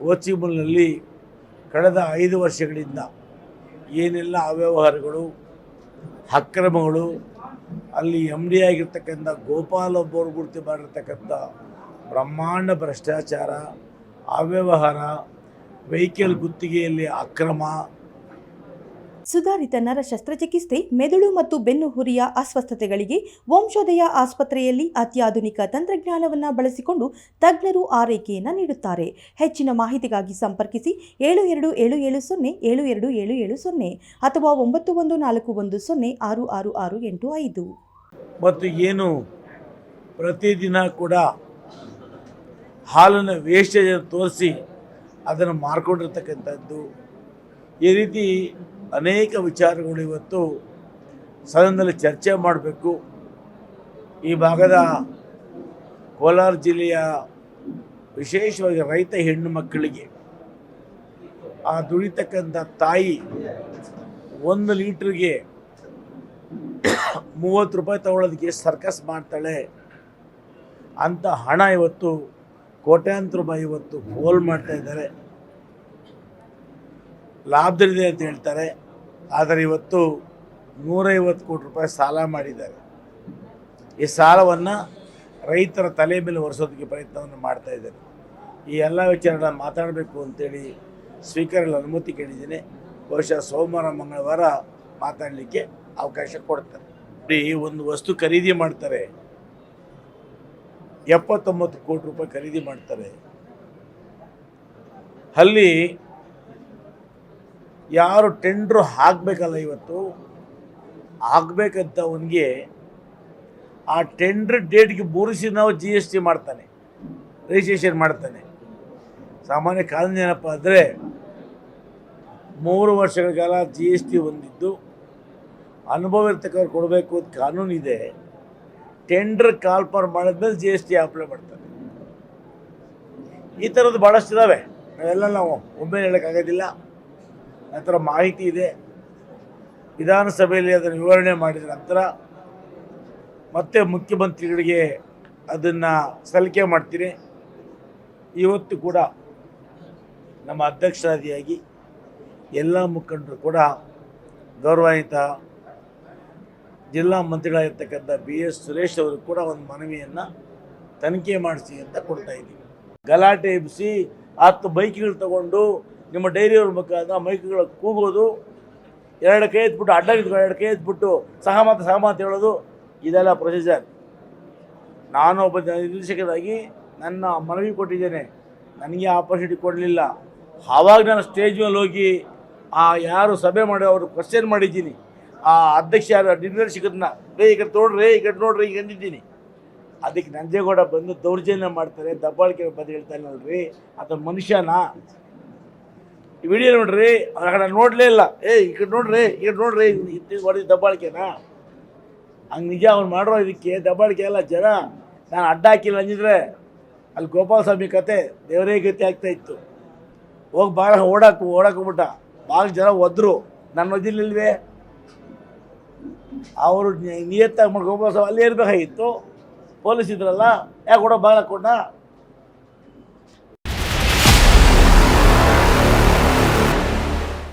ಓಚಿಮಲ್ನಲ್ಲಿ ಕಳೆದ ಐದು ವರ್ಷಗಳಿಂದ ಏನೆಲ್ಲ ಅವ್ಯವಹಾರಗಳು, ಅಕ್ರಮಗಳು, ಅಲ್ಲಿ ಎಂ ಡಿ ಆಗಿರ್ತಕ್ಕಂಥ ಗೋಪಾಲ ಒಬ್ಬರು ಗುರುತು ಮಾಡಿರ್ತಕ್ಕಂಥ ಬ್ರಹ್ಮಾಂಡ ಭ್ರಷ್ಟಾಚಾರ, ಅವ್ಯವಹಾರ, ವೆಹಿಕಲ್ ಗುತ್ತಿಗೆಯಲ್ಲಿ ಅಕ್ರಮ ಸುಧಾರಿತ ನರ ಶಸ್ತ್ರಚಿಕಿತ್ಸೆ ಮೆದುಳು ಮತ್ತು ಬೆನ್ನುಹುರಿಯ ಅಸ್ವಸ್ಥತೆಗಳಿಗೆ ವಂಶೋದಯ ಆಸ್ಪತ್ರೆಯಲ್ಲಿ ಅತ್ಯಾಧುನಿಕ ತಂತ್ರಜ್ಞಾನವನ್ನು ಬಳಸಿಕೊಂಡು ತಜ್ಞರು ಆರೈಕೆಯನ್ನು ನೀಡುತ್ತಾರೆ. ಹೆಚ್ಚಿನ ಮಾಹಿತಿಗಾಗಿ ಸಂಪರ್ಕಿಸಿ ಏಳು ಎರಡು ಏಳು ಏಳು ಸೊನ್ನೆ, ಏಳು ಎರಡು ಏಳು ಏಳು ಸೊನ್ನೆ ಅಥವಾ ಒಂಬತ್ತು ಒಂದು ನಾಲ್ಕು ಒಂದು ಸೊನ್ನೆ ಆರು ಆರು ಆರು ಎಂಟು ಐದು. ಮತ್ತು ಏನು ಪ್ರತಿದಿನ ಕೂಡ ಹಾಲನ್ನು ವೇಸ್ಟೇಜ್ ತೋರಿಸಿ ಅದನ್ನು ಮಾರ್ಕೊಂಡಿರ್ತಕ್ಕಂಥದ್ದು. ಈ ರೀತಿ ಅನೇಕ ವಿಚಾರಗಳು ಇವತ್ತು ಸದನದಲ್ಲಿ ಚರ್ಚೆ ಮಾಡಬೇಕು. ಈ ಭಾಗದ ಕೋಲಾರ ಜಿಲ್ಲೆಯ ವಿಶೇಷವಾಗಿ ರೈತ ಹೆಣ್ಣು ಮಕ್ಕಳಿಗೆ ಆ ದುಡಿತಕ್ಕಂಥ ತಾಯಿ ಒಂದು ಲೀಟ್ರಿಗೆ ಮೂವತ್ತು ರೂಪಾಯಿ ತಗೊಳ್ಳೋದಕ್ಕೆ ಸರ್ಕಸ್ ಮಾಡ್ತಾಳೆ. ಅಂತ ಹಣ ಇವತ್ತು ಕೋಟ್ಯಾಂತರ ರೂಪಾಯಿ ಇವತ್ತು ಹೋಲ್ ಮಾಡ್ತಾ ಇದ್ದಾರೆ. ಲಾಭದಲ್ಲಿದೆ ಅಂತ ಹೇಳ್ತಾರೆ. ಆದರೆ ಇವತ್ತು ನೂರೈವತ್ತು ಕೋಟಿ ರೂಪಾಯಿ ಸಾಲ ಮಾಡಿದ್ದಾರೆ. ಈ ಸಾಲವನ್ನು ರೈತರ ತಲೆ ಮೇಲೆ ಒರೆಸೋದಕ್ಕೆ ಪ್ರಯತ್ನವನ್ನು ಮಾಡ್ತಾ ಇದ್ದಾರೆ. ಈ ಎಲ್ಲ ವಿಚಾರಗಳನ್ನ ಮಾತಾಡಬೇಕು ಅಂತೇಳಿ ಸ್ಪೀಕರಲ್ಲಿ ಅನುಮತಿ ಕೇಳಿದ್ದೀನಿ. ಬಹುಶಃ ಸೋಮವಾರ, ಮಂಗಳವಾರ ಮಾತಾಡಲಿಕ್ಕೆ ಅವಕಾಶ ಕೊಡ್ತಾರೆ. ಈ ಒಂದು ವಸ್ತು ಖರೀದಿ ಮಾಡ್ತಾರೆ. ಎಪ್ಪತ್ತೊಂಬತ್ತು ಕೋಟಿ ರೂಪಾಯಿ ಖರೀದಿ ಮಾಡ್ತಾರೆ. ಅಲ್ಲಿ ಯಾರು ಟೆಂಡ್ರು ಹಾಕಬೇಕಲ್ಲ ಇವತ್ತು? ಆಗಬೇಕಂತವನಿಗೆ ಆ ಟೆಂಡ್ರ್ ಡೇಟ್ಗೆ ಮೂರಿಸಿ ನಾವು ಜಿ ಎಸ್ ಟಿ ಮಾಡ್ತಾನೆ ರಿಜಿಸ್ಟ್ರೇಷನ್ ಮಾಡ್ತಾನೆ. ಸಾಮಾನ್ಯ ಕಾನೂನು ಏನಪ್ಪ ಅಂದರೆ, ಮೂರು ವರ್ಷಗಳ ಕಾಲ ಜಿ ಎಸ್ ಟಿ ಹೊಂದಿದ್ದು ಅನುಭವ ಇರ್ತಕ್ಕವ್ರು ಕೊಡಬೇಕು ಅಂತ ಕಾನೂನು ಇದೆ. ಟೆಂಡರ್ ಕಾಲ್ಫರ್ ಮಾಡಿದ್ಮೇಲೆ ಜಿ ಎಸ್ ಟಿ ಅಪ್ಲೈ ಮಾಡ್ತಾರೆ. ಈ ಥರದ್ದು ಭಾಳಷ್ಟು ಇದ್ದಾವೆ ನಾವೆಲ್ಲ ನಾವು ಒಮ್ಮೆ ಹೇಳೋಕ್ಕಾಗೋದಿಲ್ಲ. ನಂತರ ಮಾಹಿತಿ ಇದೆ. ವಿಧಾನಸಭೆಯಲ್ಲಿ ಅದನ್ನು ವಿವರಣೆ ಮಾಡಿದ ನಂತರ ಮತ್ತೆ ಮುಖ್ಯಮಂತ್ರಿಗಳಿಗೆ ಅದನ್ನು ಸಲ್ಲಿಕೆ ಮಾಡ್ತೀನಿ. ಇವತ್ತು ಕೂಡ ನಮ್ಮ ಅಧ್ಯಕ್ಷರಾದಿಯಾಗಿ ಎಲ್ಲ ಮುಖಂಡರು ಕೂಡ ಗೌರವಾನ್ವಿತ ಜಿಲ್ಲಾ ಮಂತ್ರಿಗಳಾಗಿರ್ತಕ್ಕಂಥ ಬಿ ಎಸ್ ಸುರೇಶ್ ಅವರು ಕೂಡ ಒಂದು ಮನವಿಯನ್ನು ತನಿಖೆ ಮಾಡಿಸಿ ಅಂತ ಕೊಡ್ತಾ ಇದ್ದೀವಿ ಗಲಾಟೆ ಎಬ್ಬಿಸಿ ಹತ್ತು ಬೈಕ್ಗಳು ತಗೊಂಡು ನಿಮ್ಮ ಡೈರಿಯವ್ರ ಮುಖಾಂತರ ಮೈಕ್ಗಳ ಕೂಗೋದು, ಎರಡು ಕೈ ಎತ್ಬಿಟ್ಟು ಅಡ್ಡ ಎರಡು ಕೈ ಎತ್ಬಿಟ್ಟು ಸಹಮತ ಸಹಮತ ಹೇಳೋದು, ಇದೆಲ್ಲ ಪ್ರೊಸೀಜರ್ ನಾನು ಒಬ್ಬ ನಿರ್ದೇಶಕರಾಗಿ ನನ್ನ ಮನವಿ ಕೊಟ್ಟಿದ್ದೇನೆ. ನನಗೆ ಆಪರ್ಚುನಿಟಿ ಕೊಡಲಿಲ್ಲ. ಆವಾಗ ನಾನು ಸ್ಟೇಜ್ ಮೇಲೆ ಹೋಗಿ, ಆ ಯಾರು ಸಭೆ ಮಾಡಿ, ಅವರು ಕ್ವಶನ್ ಮಾಡಿದ್ದೀನಿ. ಆ ಅಧ್ಯಕ್ಷ ಯಾರು ನಿರ್ದೇಶಕರನ್ನ ರೇ ಈ ಕಡೆ ತೋಡ್ರಿ ಈ ಕಡೆ ನೋಡ್ರಿ ಈಗ ಅಂದಿದ್ದೀನಿ. ಅದಕ್ಕೆ ನಂಜೇಗೌಡ ಬಂದು ದೌರ್ಜನ್ಯ ಮಾಡ್ತಾರೆ, ದಬ್ಬಾಳಿಕೆ ಬಂದು ಹೇಳ್ತಾರೆ ನೋಡ್ರಿ ಅದು ಮನುಷ್ಯನಾ? ವಿಡಿಯೋ ನೋಡ್ರಿ ಅದ ನೋಡಲೇ ಇಲ್ಲ. ಏ, ಈ ಕಡೆ ನೋಡ್ರಿ, ಈ ನೋಡ್ರಿ ಇದು ಹೊಡೆದು ದಬ್ಬಾಳಿಕೆನಾ. ಹಂಗೆ ನಿಜ ಅವ್ನು ಮಾಡೋ ಇದಕ್ಕೆ ದಬ್ಬಾಳಿಕೆ ಅಲ್ಲ ಜನ. ನಾನು ಅಡ್ಡ ಹಾಕಿಲ್ಲ ಅಂದಿದ್ರೆ ಅಲ್ಲಿ ಗೋಪಾಲ ಸ್ವಾಮಿ ಕತೆ ದೇವರೇ ಗತಿ ಆಗ್ತಾ ಇತ್ತು. ಹೋಗಿ ಭಾಳ ಓಡಾಕು ಓಡಾಕೋಗ್ಬಿಟ್ಟ ಭಾಳ ಜನ ಒದ್ರು. ನನ್ನ ಒದ್ದಿಲ್ಲಿಲ್ವೇ ಅವರು ನಿಯತ್ತಾಗಿ ಮಾಡಿ ಗೋಪಾಲ ಸ್ವಾಮಿ ಅಲ್ಲಿ ಇರಬೇಕಾಗಿತ್ತು. ಪೊಲೀಸ್ ಇದ್ರಲ್ಲ, ಯಾಕೆ ಕೂಡ ಭಾಳ ಹಾಕೊಂಡ?